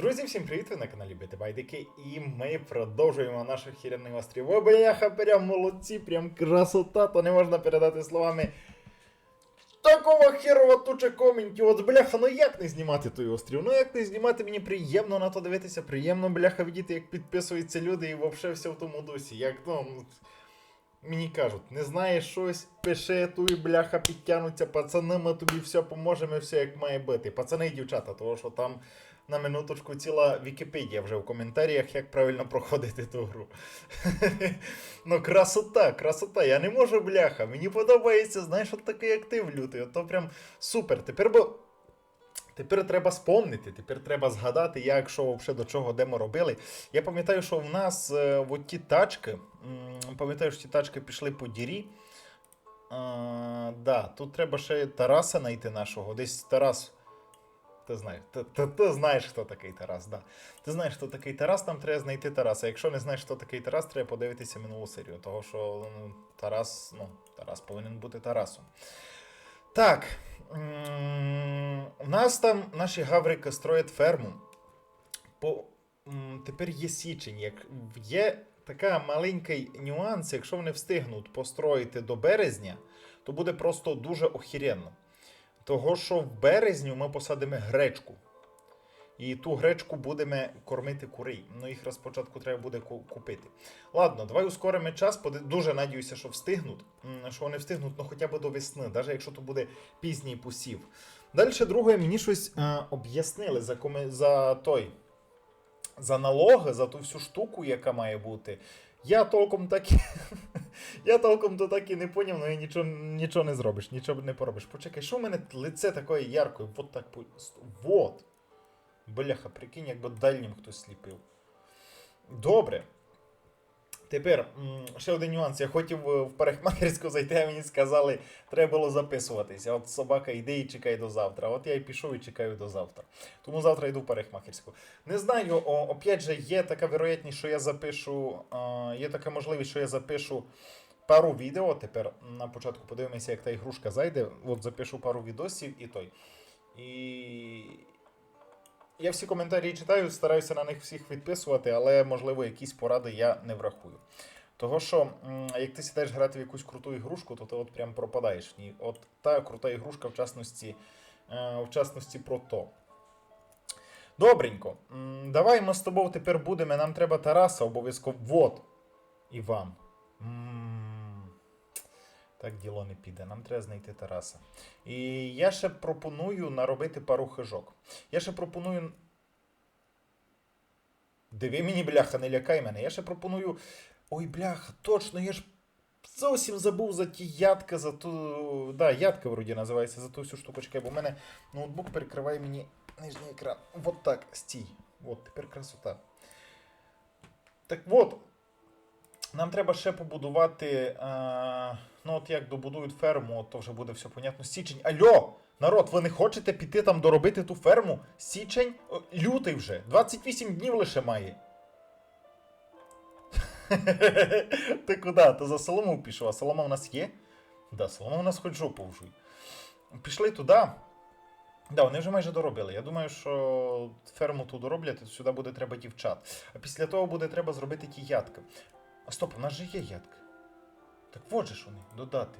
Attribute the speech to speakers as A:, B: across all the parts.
A: Друзі, всім привіт! Ви на каналі Бити Байдики, і ми продовжуємо наш охеренний острів. О, бляха, прям молодці, прям красота, то не можна передати словами. Такого херова туча коментів. От бляха, ну як не знімати той острів? Ну як не знімати, мені приємно на то дивитися, приємно, бляха, видіти, як підписуються люди і взагалі все в тому дусі. Як ну. Мені кажуть, не знаєш щось, пиши ту і бляха підтягнуться, пацани, ми тобі все поможемо, все як має бути. Пацани і дівчата, тому що там на минуточку ціла Вікіпедія вже в коментарях, як правильно проходити ту гру. ну, красота, красота. Я не можу, бляха. Мені подобається, знаєш, от такий актив лютий. То прям супер. Тепер бо. Тепер треба спомнити, тепер треба згадати, як що взагалі до чого де ми робили. Я пам'ятаю, що в нас е, от ті тачки, пам'ятаю, що ті тачки пішли по дірі. А, да, тут треба ще Тараса знайти нашого. Десь Тарас. Ти знаєш, ти, ти, ти знаєш, хто такий Тарас, да. Ти знаєш, хто такий Тарас, нам треба знайти Тараса. Якщо не знаєш, хто такий Тарас, треба подивитися минулу серію. Того що ну, Тарас, ну, Тарас повинен бути Тарасом. Так. У нас там наші гаврики строять ферму. По, тепер є січень. Як є така маленький нюанс, якщо вони встигнуть построїти до березня, то буде просто дуже охеренно. Того, що в березню ми посадимо гречку. І ту гречку будемо кормити курей. Ну, їх раз спочатку треба буде купити. Ладно, давай ускоримо час. Дуже надіюся, що встигнуть. Що вони встигнуть, ну хоча б до весни, навіть якщо то буде пізній посів. Далі, друге, мені щось е, об'яснили за, коми... за той. За налоги, за ту всю штуку, яка має бути. Я толком так. Я толком то так і не поняв, ну і нічого, нічого не зробиш, нічого не поробиш. Почекай, що в мене лице такое яркое? Вот так. Вот. Бляха, прикинь, якби дальнім хтось сліпив. Добре. Тепер ще один нюанс. Я хотів е, в парикмахерську зайти, а мені сказали, треба було записуватися. От собака йде і чекає до завтра. От я і пішов і чекаю до завтра. Тому завтра йду в парикмахерську. Не знаю, опять же, є така вероятність, що я запишу. є така можливість, що я запишу пару відео. Тепер на початку подивимося, як та ігрушка зайде. От запишу пару відосів і той. І. Я всі коментарі читаю, стараюся на них всіх відписувати, але можливо якісь поради я не врахую. Того що, як ти сідаєш грати в якусь круту ігрушку, то ти от прям пропадаєш в ній. От та крута ігрушка, в частності, е, в частності про то. Добренько. Давай ми з тобою тепер будемо. Нам треба Тараса обов'язково. Вот. Вам. Так діло не піде. Нам треба знайти Тараса. І я ще пропоную наробити пару хижок. Я ще пропоную. Диви мені, бляха, не лякай мене. Я ще пропоную. Ой, бляха, точно, я ж зовсім забув за ті ядка, за ту. Да, ядка вроді називається, за ту всю штукочку, бо в мене ноутбук перекриває мені нижній екран. Вот так, стій. От, тепер красота. Так от. Нам треба ще побудувати. Е, ну, от як добудують ферму, от то вже буде все понятно. Січень. Альо! Народ, ви не хочете піти там доробити ту ферму? Січень? О, Лютий вже. 28 днів лише має. Ти куди? Ти за солому пішов, а солома в нас є? Да, солома в нас хоч жопу вжуй. Пішли туди. Да, вони вже майже доробили. Я думаю, що ферму ту дороблять, то сюди буде треба дівчат. А після того буде треба зробити ті ядки. А стоп, у нас же є ядки. Так от же ж вони, додати.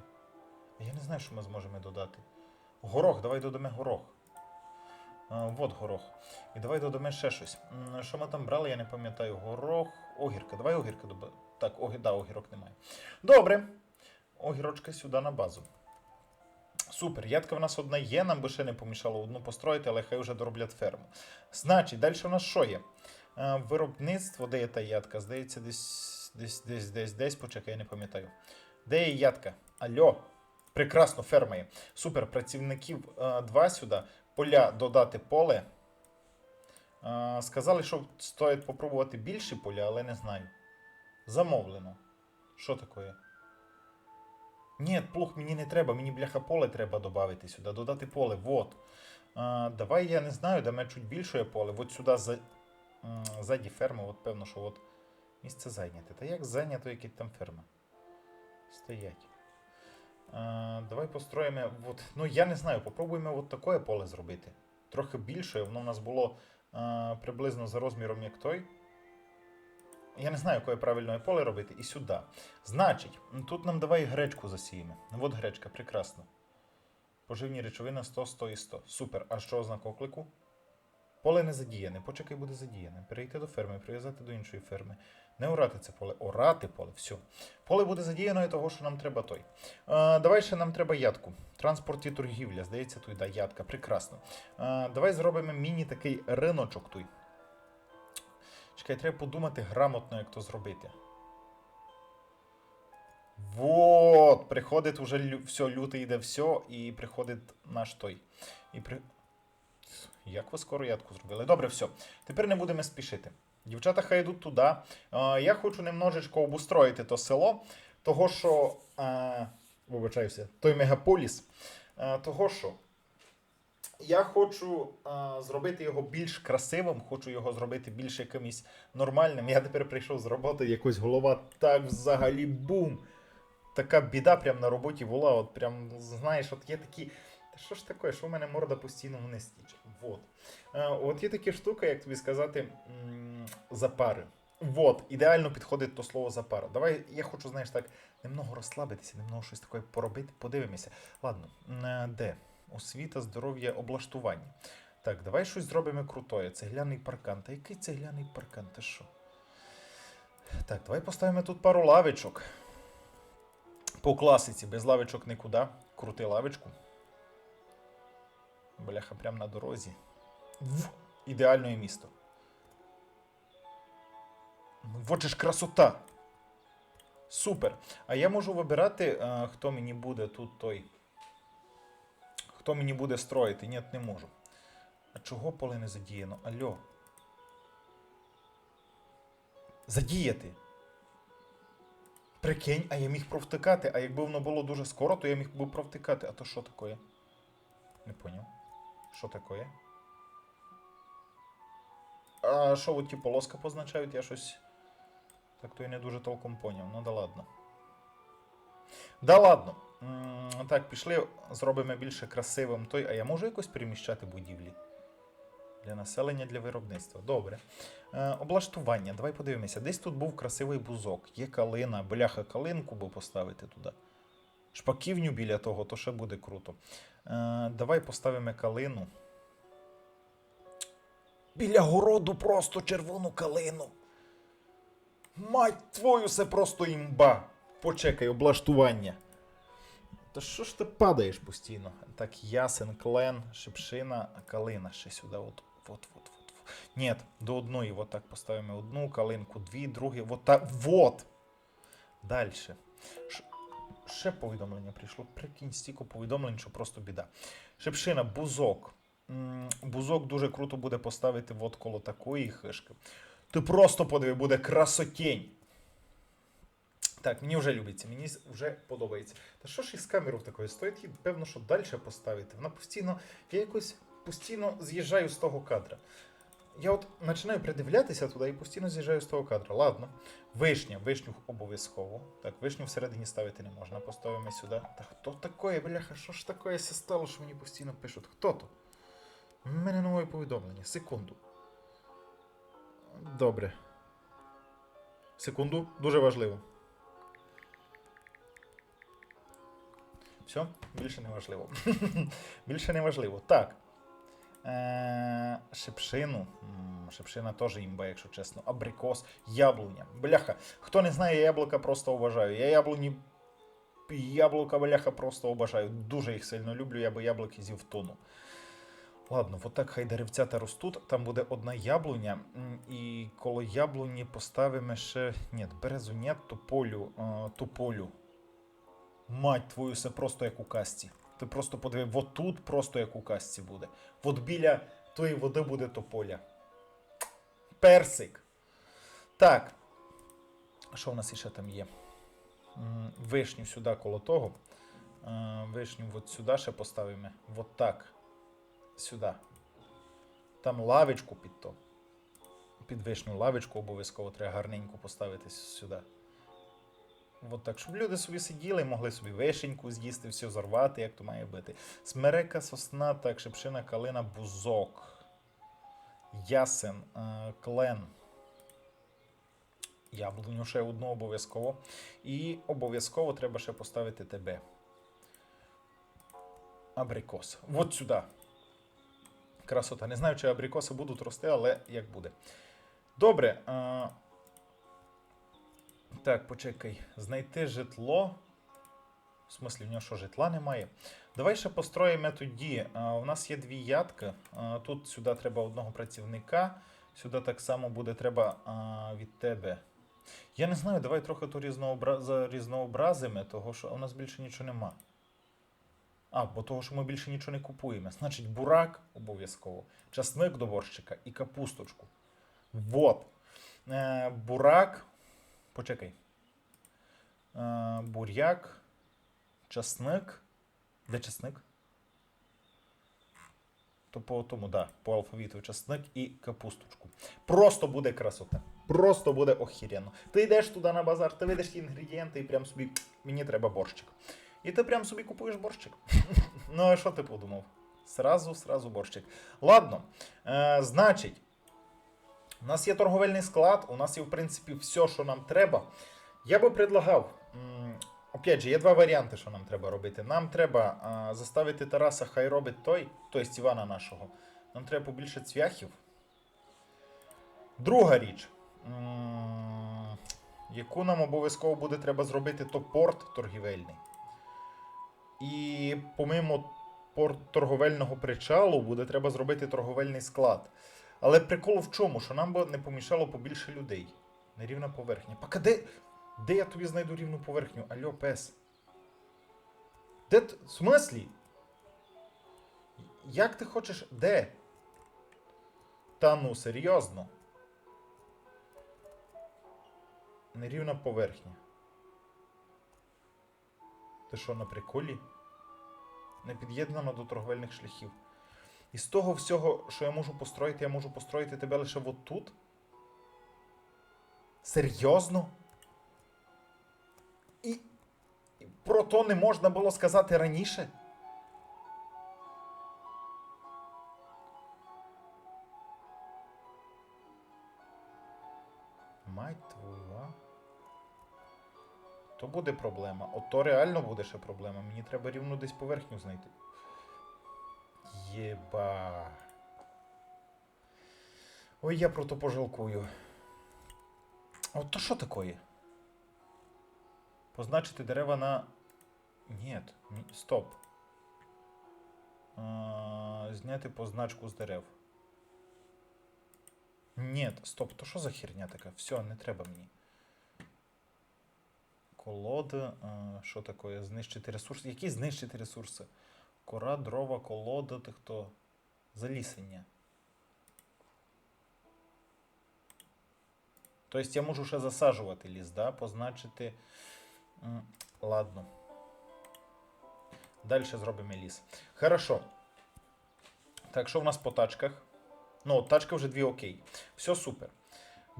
A: Я не знаю, що ми зможемо додати. Горох, давай додамо горох. Вот горох. І давай додамо ще щось. Що ми там брали, я не пам'ятаю. Горох, огірка. Давай огірка додамо. Так, огі... да, огірок немає. Добре. Огірочка сюди на базу. Супер, ядка в нас одна є, нам би ще не помішало одну построїти, але хай вже дороблять ферму. Значить, далі у нас що є? Виробництво, де є та ядка? Здається, десь, десь, десь, десь, десь, почекай, я не пам'ятаю. Де є ядка? Альо, прекрасно, ферма є. Супер, працівників е, два сюди. Поля додати поле. Е, Сказали, що стоїть попробувати більші поля, але не знаю. Замовлено. Що таке? Ні, плуг мені не треба, мені бляха поле треба додати сюди, додати поле. Вот. А, давай я не знаю, де мене чуть більше поле. От сюди за, ззаді ферми, от певно, що от місце зайняте. Та як зайнято, які там ферми? Стоять. Давай построїмо. От, ну я не знаю, попробуємо от таке поле зробити. Трохи більше, воно в нас було а, приблизно за розміром як той. Я не знаю, якое правильне поле робити. І сюди. Значить, тут нам давай гречку засіємо. От гречка, прекрасно. Поживні речовини 100, 100 і 100. Супер. А що ознак оклику? Поле не задіяне. Почекай буде задіяне. Перейти до ферми, прив'язати до іншої ферми. Не орати це поле, орати поле. Все. Поле буде задіяно і того, що нам треба той. Е, давай ще нам треба ядку. Транспорт і торгівля. Здається, тут да, ядка. Прекрасно. Е, давай зробимо міні такий риночок той. Чекай, треба подумати грамотно, як то зробити. Вот, приходить уже лю... все, лютий йде все, і приходить наш той. І при... Як ви скоро ядку зробили? Добре, все. Тепер не будемо спішити. Дівчата хай йдуть туди. Е, я хочу немножечко обустроїти то село, того що. Е, вибачаюся, той мегаполіс. Е, того що. Я хочу зробити його більш красивим, хочу його зробити більш якимось нормальним. Я тепер прийшов з роботи, якось голова так взагалі бум. Така біда прям на роботі була. От прям, знаєш, от є такі. Та що ж таке, що в мене морда постійно вниз тіче? Вот. Е, от є такі штуки, як тобі сказати, запари. Вот, ідеально підходить то слово запара. Давай, я хочу, знаєш, так, немного розслабитися, немного щось таке поробити. Подивимося. Ладно, е, де? Освіта, здоров'я, облаштування. Так, давай щось зробимо крутое. Цегляний паркан. Та який цегляний паркан? Ти що? Так, давай поставимо тут пару лавочок. По класиці, без лавочок нікуди. Крути лавочку. Бляха, прямо на дорозі. В ідеальне місто. Вот же ж красота. Супер. А я можу вибирати, е, хто мені буде тут той. Хто мені буде строїти? Ні, не можу. А чого поле не задіяно? Алло. Задіяти. Прикинь, а я міг провтикати, а якби воно було дуже скоро, то я міг би провтикати. А то що таке? Не поняв. Що таке? А що от ті полоска позначають? Я щось. Так то я не дуже толком поняв. Ну да ладно. Да ладно. Так, пішли, зробимо більше красивим той. А я можу якось переміщати будівлі? Для населення, для виробництва. Добре. Е, облаштування. Давай подивимося. Десь тут був красивий бузок. Є калина, бляха калинку би поставити туди. Шпаківню біля того, то ще буде круто. Е, давай поставимо калину. Біля городу просто червону калину. Мать твою, це просто імба. Почекай, облаштування. Та що ж ти падаєш постійно? Так, ясен, клен, шипшина, калина ще сюди. От, от, от, от. Ні, до одної, от так поставимо одну калинку, дві, другі, вот так. Вот. Далі. Ще повідомлення прийшло. Прикинь, стільки повідомлень, що просто біда. Шипшина, бузок. Бузок дуже круто буде поставити от коло такої хишки. Ти просто подиви, буде красотень. Так, мені вже любиться, мені вже подобається. Та що ж із камерою такою стоїть, її, певно, що далі поставити. Вона постійно, я якось постійно з'їжджаю з того кадра. Я от починаю придивлятися туди і постійно з'їжджаю з того кадра. Ладно. Вишня, вишню обов'язково. Так, вишню всередині ставити не можна. Поставимо сюди. Та хто такое, бляха? Що ж таке стало, що мені постійно пишуть? Хто то? У мене нове повідомлення. Секунду. Добре. Секунду, дуже важливо. Все, більше не важливо. більше не важливо. Так. Е, шипшину. М, Шипшина теж імба, якщо чесно. Абрикос, яблуня. Бляха. Хто не знає, я яблука просто обожаю. Я яблуні. Яблука, бляха, просто обожаю. Дуже їх сильно люблю, я би яблуки з'їв тону. Ладно, от так хай деревцята ростуть. Там буде одна яблуня. І коло яблуні поставимо ще. Ні, березу ні, тополю. е, тополю. Мать твою, це просто як у касті. Ти просто подиви, от тут просто як у касті буде. От біля тої води буде тополя. Персик. Так. Що в нас іще там є? Вишню сюди коло того. Вишню от сюди ще поставимо. От так. Сюди. Там лавочку під то. Під вишню лавочку обов'язково треба гарненько поставити сюди. От так, щоб люди собі сиділи, могли собі вишеньку з'їсти, все зорвати, як то має бути. Смерека, сосна, так, шипшина, калина, бузок. Ясен. Е, клен. Яблуню ще одну обов'язково. І обов'язково треба ще поставити тебе. Абрикос. От сюди. Красота. Не знаю, чи абрикоси будуть рости, але як буде. Добре. А... Так, почекай. Знайти житло. В смислі, в нього що житла немає. Давай ще построїмо тоді. У нас є дві ядки. Тут сюди треба одного працівника. Сюди так само буде треба а, від тебе. Я не знаю, давай трохи то різнообра... різнообразимо, того що у нас більше нічого нема. А, бо того, що ми більше нічого не купуємо. Значить, бурак обов'язково, часник до борщика і капусточку. Вот. Е, бурак. Почекай. Е, буряк, часник. Де часник? То по тому, да, по алфавіту часник і капусточку. Просто буде красота. Просто буде охіренно. Ти йдеш туди на базар, ти видиш інгредієнти і прям собі мені треба борщик. І ти прям собі купуєш борщик. ну, а що ти подумав? Сразу, сразу борщик. Ладно, е, значить, у нас є торговельний склад, у нас є, в принципі, все, що нам треба. Я би предлагав. Опять же, є два варіанти, що нам треба робити. Нам треба а, заставити Тараса, хай робить той, тобто Івана нашого. Нам треба побільше цвяхів. Друга річ, м, яку нам обов'язково буде треба зробити, то порт торгівельний. І помимо торговельного причалу буде треба зробити торговельний склад. Але прикол в чому? Що нам би не помішало побільше людей. Нерівна поверхня. Пока де, де я тобі знайду рівну поверхню? Альо, пес. Де. В смислі? Як ти хочеш. Де? Та ну, серйозно. Нерівна поверхня. Ти що, на приколі? Не під'єднано до торговельних шляхів. І з того всього, що я можу построїти, я можу построїти тебе лише от тут? Серйозно? І, і про то не можна було сказати раніше? Мать твою? То буде проблема. От то реально буде ще проблема. Мені треба рівно десь поверхню знайти. Єба. Ой, я про то пожалкую. От то що такое? Позначити дерева на. Ні, стоп. А, зняти позначку з дерев. Ні, стоп, то що за херня така? Все, не треба мені. Колода. а, Що таке? Знищити ресурси. Які знищити ресурси? Кора, дрова, колода, ти хто? Залісення. Тобто я можу ще засаджувати ліс, да? Позначити. Ладно. Далі зробимо ліс. Хорошо. Так, що в нас по тачках? Ну, тачка вже дві окей. Все супер.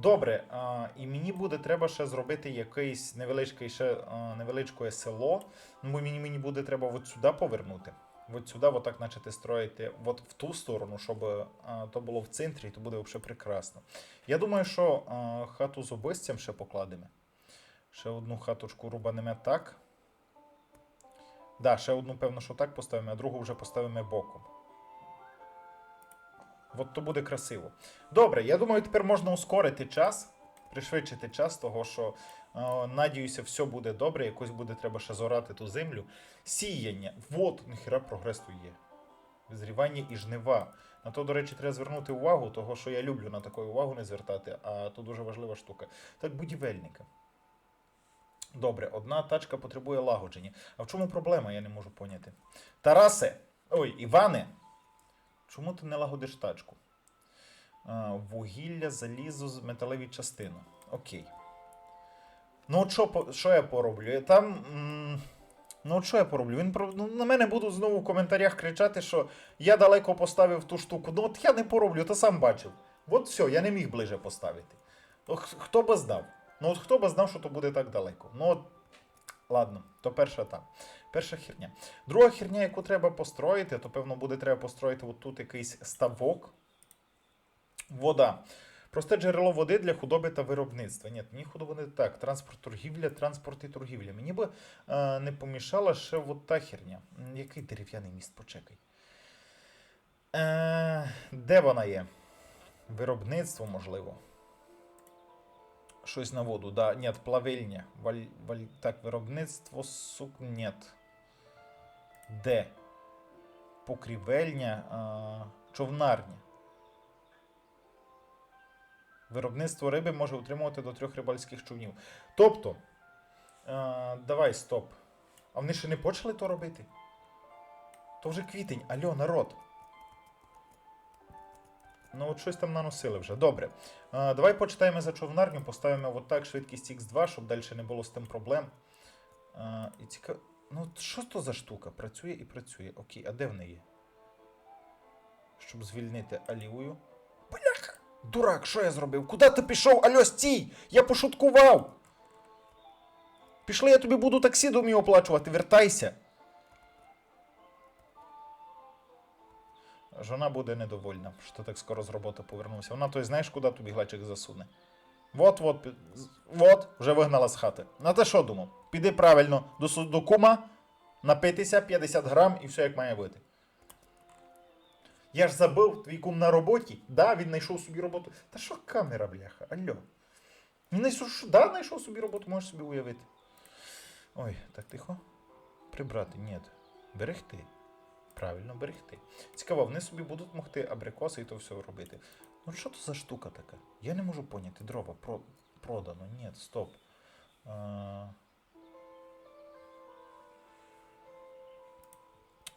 A: Добре, а, і мені буде треба ще зробити якийсь невеличке, ще, а, невеличке село. Ну, мені, мені буде треба от сюди повернути. От сюди, от почати строїти от в ту сторону, щоб а, то було в центрі, і то буде взагалі прекрасно. Я думаю, що а, хату з обистям ще покладемо. Ще одну хаточку рубанемо так. Да, ще одну, певно, що так поставимо, а другу вже поставимо боком. От то буде красиво. Добре, я думаю, тепер можна ускорити час, пришвидшити час, того що, е, надіюся, все буде добре, якось буде треба ще зорати ту землю. Сіяння. Вот, ніхера прогрес тут є. Визрівання і жнива. На то, до речі, треба звернути увагу, того що я люблю на таку увагу не звертати, а то дуже важлива штука. Так, будівельника. Добре, одна тачка потребує лагодження. А в чому проблема, я не можу поняти. Тарасе! Ой, Іване! Чому ти не лагодиш тачку? А, вугілля, залізо, металеві частини. Окей. Ну, от що, що я пороблю? Там. Ну, от що я пороблю? Він ну, на мене будуть знову в коментарях кричати, що я далеко поставив ту штуку. Ну, от я не пороблю, ти сам бачив. От все, я не міг ближе поставити. Ну, Хто би знав? Ну, от хто би знав, що то буде так далеко. Ну, от, ладно, то перша та. Перша херня. Друга херня, яку треба построїти, то певно буде треба построїти от тут якийсь ставок. Вода. Просте джерело води для худоби та виробництва. Ні, мені худоба не так. Транспорт, торгівля, транспорт і торгівля. Мені би е, не помішала ще от та херня. Який дерев'яний міст, почекай. Е, де вона є? Виробництво, можливо. Щось на воду, да. Ні, плавильня. Валь, валь, так, виробництво сук. Ні. Де? Покрівельня, е, човнарня. Виробництво риби може утримувати до трьох рибальських човнів. Тобто, е, давай, стоп. А вони ще не почали то робити? То вже квітень, альо, народ. Ну, от щось там наносили вже. Добре. Е, давай почитаємо за човнарню, поставимо от так швидкість X2, щоб далі не було з тим проблем. Е, і цікаво. Ну, що то за штука? Працює і працює. Окей, а де в неї? Щоб звільнити алівою. Бляха! Дурак, що я зробив? Куди ти пішов? Альо, стій! Я пошуткував! Пішли, я тобі буду таксі домі оплачувати, вертайся. Жона буде недовольна, що ти так скоро з роботи повернувся. Вона той знаєш, куди тобі глечик засуне. Вот, вот, пі- з- вот, вже вигнала з хати. На те що думав? Піди правильно до, су- до кума, напитися 50 грам і все як має бути. Я ж забив, твій кум на роботі. Да, він знайшов собі роботу. Та що камера, бляха? Алло. Він знайшов, да, знайшов собі роботу, можеш собі уявити. Ой, так тихо. Прибрати, ні. Берегти. Правильно, берегти. Цікаво, вони собі будуть могти абрикоси і то все робити. Ну що то за штука така? Я не можу поняти. Дрова про... продано. Ні, стоп. А...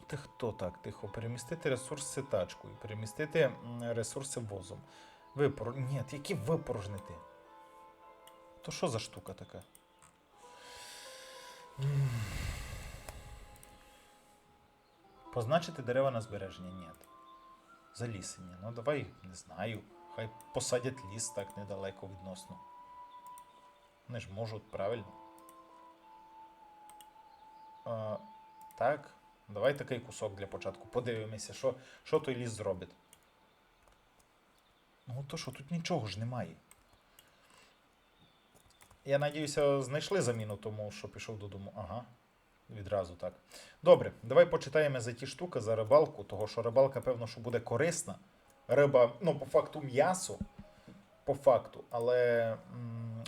A: Ти хто так? Тихо. Перемістити ресурси тачкою, перемістити ресурси возом. Випор... Ні, які випорожнити? То що за штука така? Позначити дерева на збереження? Ні. Залісення. Ну давай, не знаю. Хай посадять ліс так недалеко відносно. Вони ж можуть, правильно? А, так. Давай такий кусок для початку. Подивимося, що, що той ліс зробить. Ну то що, тут нічого ж немає. Я надіюся, знайшли заміну тому, що пішов додому. Ага. Відразу так. Добре, давай почитаємо за ті штуки, за рибалку, того що рибалка, певно, що буде корисна. Риба, ну, по факту м'ясо. По факту. Але,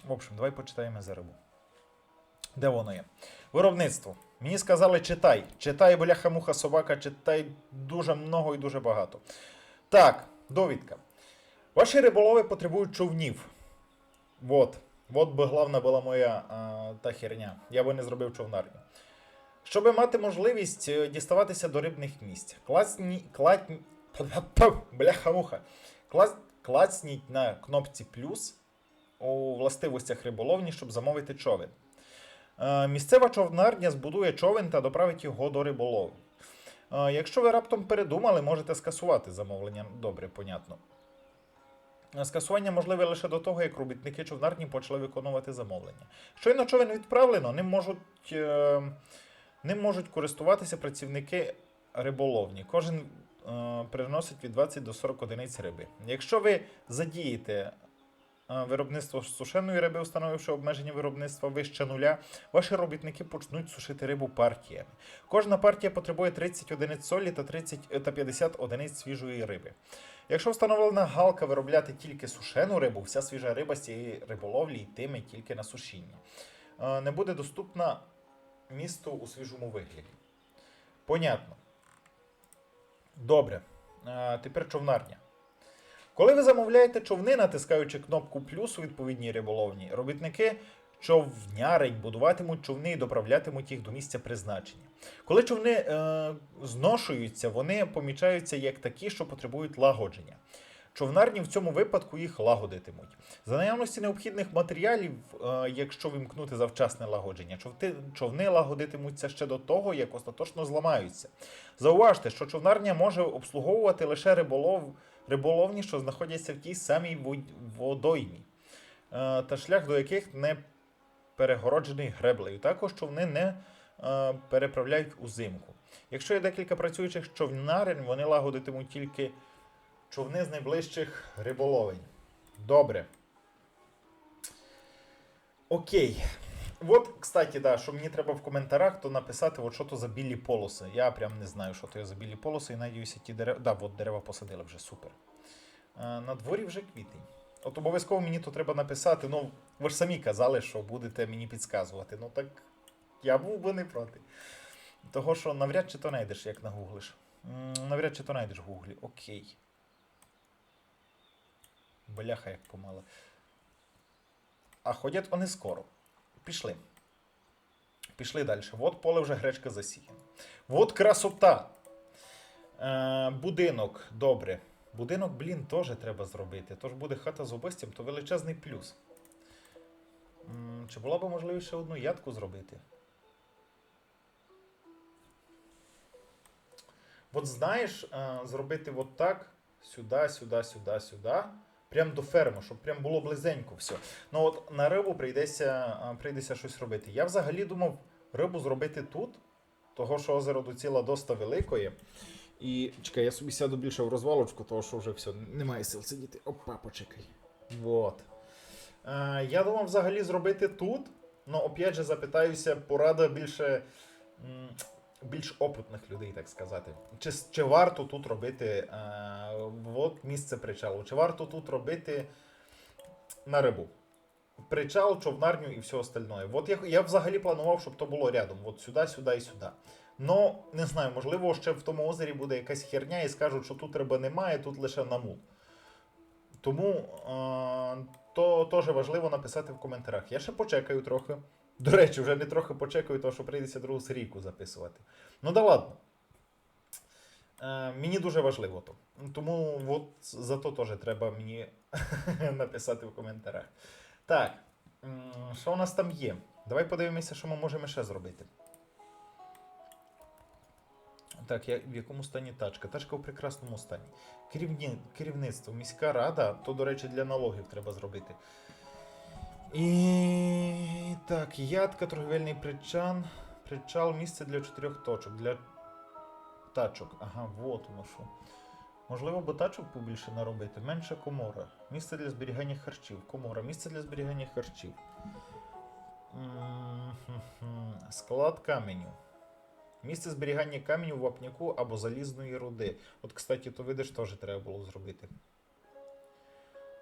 A: в общем, давай почитаємо за рибу. Де воно є? Виробництво. Мені сказали, читай. Читай, бляха муха собака, читай дуже много і дуже багато. Так, довідка. Ваші риболови потребують човнів. Вот. Вот би головна була моя а, та херня. Я би не зробив човнарню. Щоб мати можливість е, діставатися до рибних місць. Класні, клатні, бляха муха. Клас, класніть на кнопці плюс у властивостях риболовні, щоб замовити човен. Е, Місцева човнарня збудує човен та доправить його до риболовні. Е, Якщо ви раптом передумали, можете скасувати замовлення. Добре, понятно. Скасування можливе лише до того, як робітники човнарні почали виконувати замовлення. Щойно човен відправлено, ним можуть, ним можуть користуватися працівники риболовні. Кожен е, приносить від 20 до 40 одиниць риби. Якщо ви задієте е, виробництво сушеної риби, встановивши обмеження виробництва вище нуля, ваші робітники почнуть сушити рибу партіями. Кожна партія потребує 30 одиниць солі та 30 е, та 50 одиниць свіжої риби. Якщо встановлена галка виробляти тільки сушену рибу, вся свіжа риба з цієї риболовлі йтиме тільки на сушіння. Е, Не буде доступна місту у свіжому вигляді. Понятно. Добре. Е, Тепер човнарня. Коли ви замовляєте човни, натискаючи кнопку плюс у відповідній риболовні, робітники човнярень будуватимуть човни і доправлятимуть їх до місця призначення. Коли човни е, зношуються, вони помічаються як такі, що потребують лагодження. Човнарні в цьому випадку їх лагодитимуть. За наявності необхідних матеріалів, е, якщо вимкнути завчасне лагодження, човни лагодитимуться ще до того, як остаточно зламаються. Зауважте, що човнарня може обслуговувати лише риболов, риболовні, що знаходяться в тій самій вод- водоймі, е, та шлях до яких не перегороджений греблею. Також човни не е, переправляють узимку. Якщо є декілька працюючих човнарень, вони лагодитимуть тільки Човни з найближчих риболовень. Добре. Окей. От, кстати, да, що мені треба в коментарях, то написати, от що то за білі полоси. Я прям не знаю, що то є за білі полоси, і надіюся, ті дерева. Да, от дерева посадили вже супер. Е, на дворі вже квітень. От обов'язково мені то треба написати. Ну, ви ж самі казали, що будете мені підказувати. Ну так я був би не проти. Того, що навряд чи то знайдеш, як нагуглиш. Навряд чи то знайдеш в гуглі. Окей. Бляха, як помало. А ходять вони скоро. Пішли. Пішли далі. От поле вже гречка засіяна. От красота. Е, будинок, добре. Будинок, блін, теж треба зробити. Тож буде хата з обостям, то величезний плюс. Чи була б можливість ще одну ядку зробити? От знаєш, е, зробити от так, сюди, сюди, сюди, сюди. Прям до ферми, щоб прям було близенько все. Ну от на рибу прийдеться, прийдеться щось робити. Я взагалі думав рибу зробити тут, того що озеро доціла доста великої. І чекай, я собі сяду більше в розвалочку, того що вже все, немає сил сидіти. Опа, почекай. Вот. Е, я думав взагалі зробити тут. Ну, опять же, запитаюся, порада більше. Більш опитних людей, так сказати. Чи, чи варто тут робити е, місце причалу? Чи варто тут робити на рибу? Причал, човнарню і все остальное. От я, я взагалі планував, щоб то було рядом. От сюди, сюди і сюди. Ну, не знаю, можливо, ще в тому озері буде якась херня і скажуть, що тут риби немає, тут лише намул. Тому е, то теж важливо написати в коментарях. Я ще почекаю трохи. До речі, вже не трохи почекаю, тому що прийдеться другу серійку записувати. Ну да ладно. Е, мені дуже важливо то. Тому от за то теж треба мені написати в коментарях. Так, що у нас там є? Давай подивимося, що ми можемо ще зробити. Так, я, в якому стані тачка? Тачка в прекрасному стані. Керівні, керівництво, міська рада, то, до речі, для налогів треба зробити. І так, ядка, торговельний причан. Причал, місце для чотирьох точок. Для тачок. Ага, вот воно що. Можливо, бо тачок побільше наробити. Менша комора. Місце для зберігання харчів. Комора. Місце для зберігання харчів. Склад каменю. Місце зберігання каменю в вапняку або залізної руди. От, кстати, то видиш, теж треба було зробити.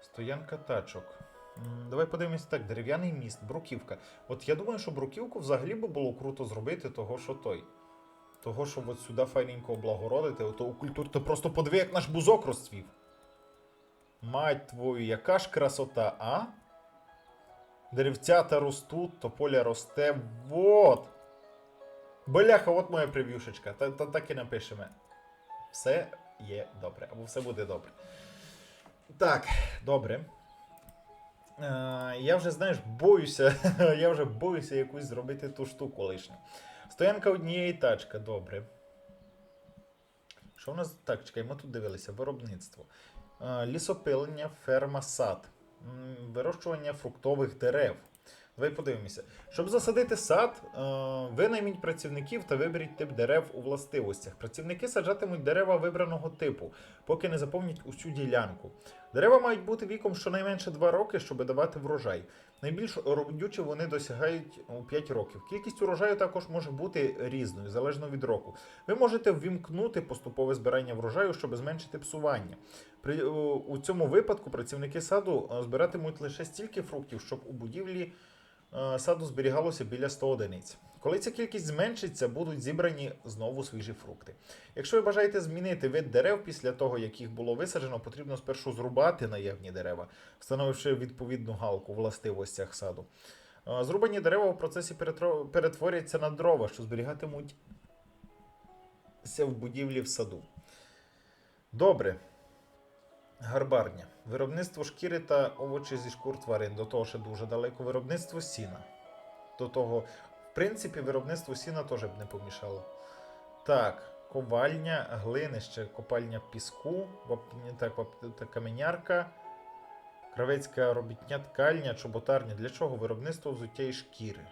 A: Стоянка тачок. Давай подивимося так, дерев'яний міст, бруківка. От я думаю, що бруківку взагалі би було круто зробити, того що той. Того, що от сюди файненько облагородити, ото у культурі, то просто подиви, як наш бузок розцвів. Мать твою, яка ж красота, а? Деревцята ростуть, тополя росте. Вот! Бляха, от моя прев'юшечка. Та, та, так і напишемо. Все є добре. Або все буде добре. Так, добре. Е, я вже, знаєш, боюся. я вже боюся якусь зробити ту штуку лишню. Стоянка однієї тачка, добре. Що в нас? Так, чекай, ми тут дивилися. Виробництво. Е, лісопилення, ферма, сад. Вирощування фруктових дерев. Давай подивимося. Щоб засадити сад, е, винайміть працівників та виберіть тип дерев у властивостях. Працівники саджатимуть дерева вибраного типу, поки не заповнять усю ділянку. Дерева мають бути віком щонайменше 2 роки, щоб давати врожай. Найбільш родючі вони досягають у 5 років. Кількість урожаю також може бути різною, залежно від року. Ви можете ввімкнути поступове збирання врожаю, щоб зменшити псування. При, у- у цьому випадку працівники саду е, збиратимуть лише стільки фруктів, щоб у будівлі е, саду зберігалося біля 100 одиниць. Коли ця кількість зменшиться, будуть зібрані знову свіжі фрукти. Якщо ви бажаєте змінити вид дерев після того, як їх було висаджено, потрібно спершу зрубати наявні дерева, встановивши відповідну галку в властивостях саду. Зрубані дерева в процесі перетворяться на дрова, що зберігатимуть в будівлі в саду. Добре. Гарбарня. Виробництво шкіри та овочі зі шкур тварин. До того ще дуже далеко. Виробництво сіна. До того, в принципі, виробництво сіна теж б не помішало. Так, ковальня, глинище, копальня піску, так, каменярка, кравецька робітня ткальня, чоботарня. Для чого? Виробництво взуття і шкіри.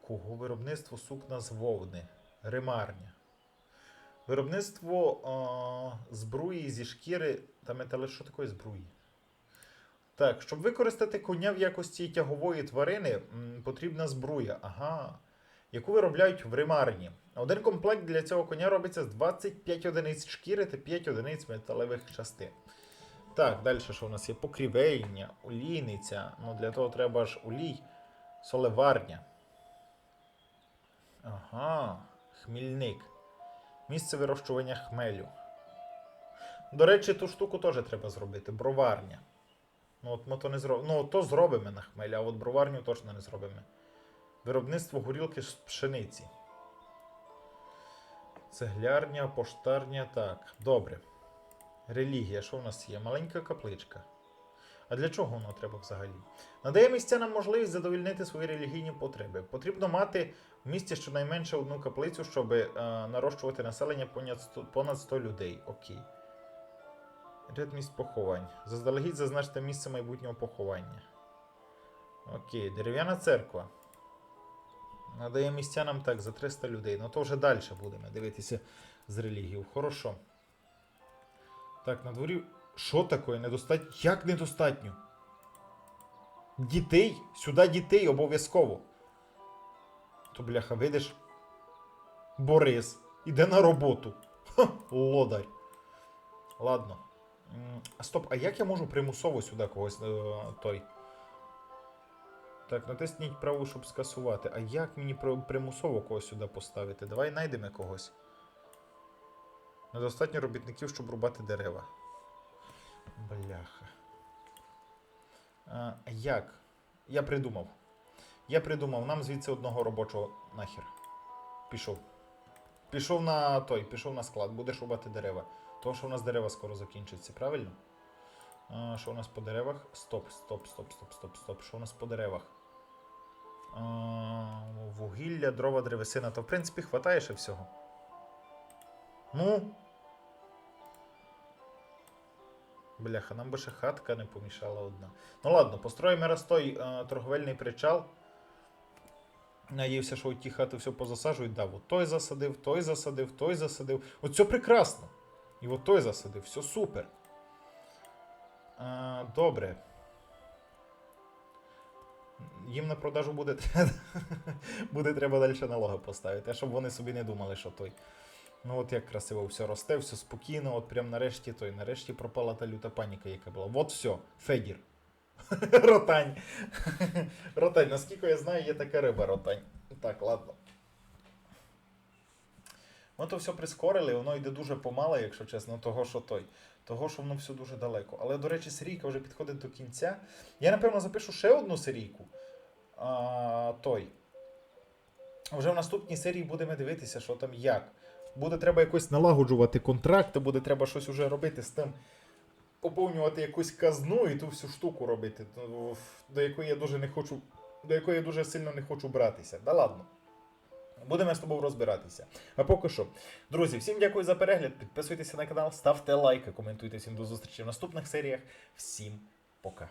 A: Кого виробництво сукна з вовни? Римарня. Виробництво а, збруї зі шкіри та металу. Що таке збруї? Так, щоб використати коня в якості тягової тварини, м, потрібна збруя. Ага. Яку виробляють в римарні. Один комплект для цього коня робиться з 25 одиниць шкіри та 5 одиниць металевих частин. Так, далі що у нас є? Покрівельня, олійниця. Ну, для того треба ж олій, солеварня. Ага, хмільник. Місце вирощування хмелю. До речі, ту штуку теж треба зробити. Броварня. Ну, от ми то не зробимо. Ну, то зробимо на хмелі, а от броварню точно не зробимо. Виробництво горілки з пшениці. Цеглярня, поштарня. Так, добре. Релігія, що в нас є? Маленька капличка. А для чого воно треба взагалі? Надає містянам можливість задовільнити свої релігійні потреби. Потрібно мати в місті щонайменше одну каплицю, щоб е, нарощувати населення понад 100, понад 100 людей. Окей. Ряд місць поховань. Заздалегідь зазначте місце майбутнього поховання. Окей, дерев'яна церква. Надає містянам так за 300 людей. Ну то вже далі будемо дивитися з релігією. Хорошо. Так, на дворі. Що таке? Недостатньо? Як недостатньо? Дітей? Сюди дітей обов'язково. То, бляха, видиш? Борис. Іде на роботу. Ха, лодар. Ладно. Стоп, а як я можу примусово сюди когось е, той? Так, натисніть праву, щоб скасувати. А як мені примусово когось сюди поставити? Давай знайдемо когось. Недостатньо робітників, щоб рубати дерева. Бляха. А, як? Я придумав. Я придумав, нам звідси одного робочого нахер. Пішов. Пішов на той, пішов на склад, будеш рубати дерева. Тому що у нас дерева скоро закінчаться, правильно? А, що у нас по деревах? Стоп, стоп, стоп, стоп, стоп, стоп. Що у нас по деревах? А, вугілля, дрова, древесина. То в принципі хватає ще всього. Ну. Бляха, нам би ще хатка не помішала одна. Ну ладно, построїмо раз той е, торговельний причал. Надіявся, що ті хати все позасаджують. Да, от той засадив, той засадив, той засадив. От все прекрасно. І от той засадив, все супер. Е, добре. Їм на продажу буде, буде треба далі налоги поставити, щоб вони собі не думали, що той. Ну от як красиво все росте, все спокійно, от прям нарешті той, нарешті пропала та люта паніка, яка була. От все, Федір. Ротань. Ротань, наскільки я знаю, є така риба ротань. Так, ладно. Ми то все прискорили, воно йде дуже помало, якщо чесно, того, що той. Того, що воно все дуже далеко. Але, до речі, серійка вже підходить до кінця. Я, напевно, запишу ще одну серійку. А, той. Вже в наступній серії будемо дивитися, що там як. Буде треба якось налагоджувати контракти, буде треба щось уже робити з тим, поповнювати якусь казну і ту всю штуку робити, до якої я дуже не хочу, до якої я дуже сильно не хочу братися. Да ладно. Будемо з тобою розбиратися. А поки що. Друзі, всім дякую за перегляд. Підписуйтеся на канал, ставте лайки, коментуйте всім до зустрічі в наступних серіях. Всім пока.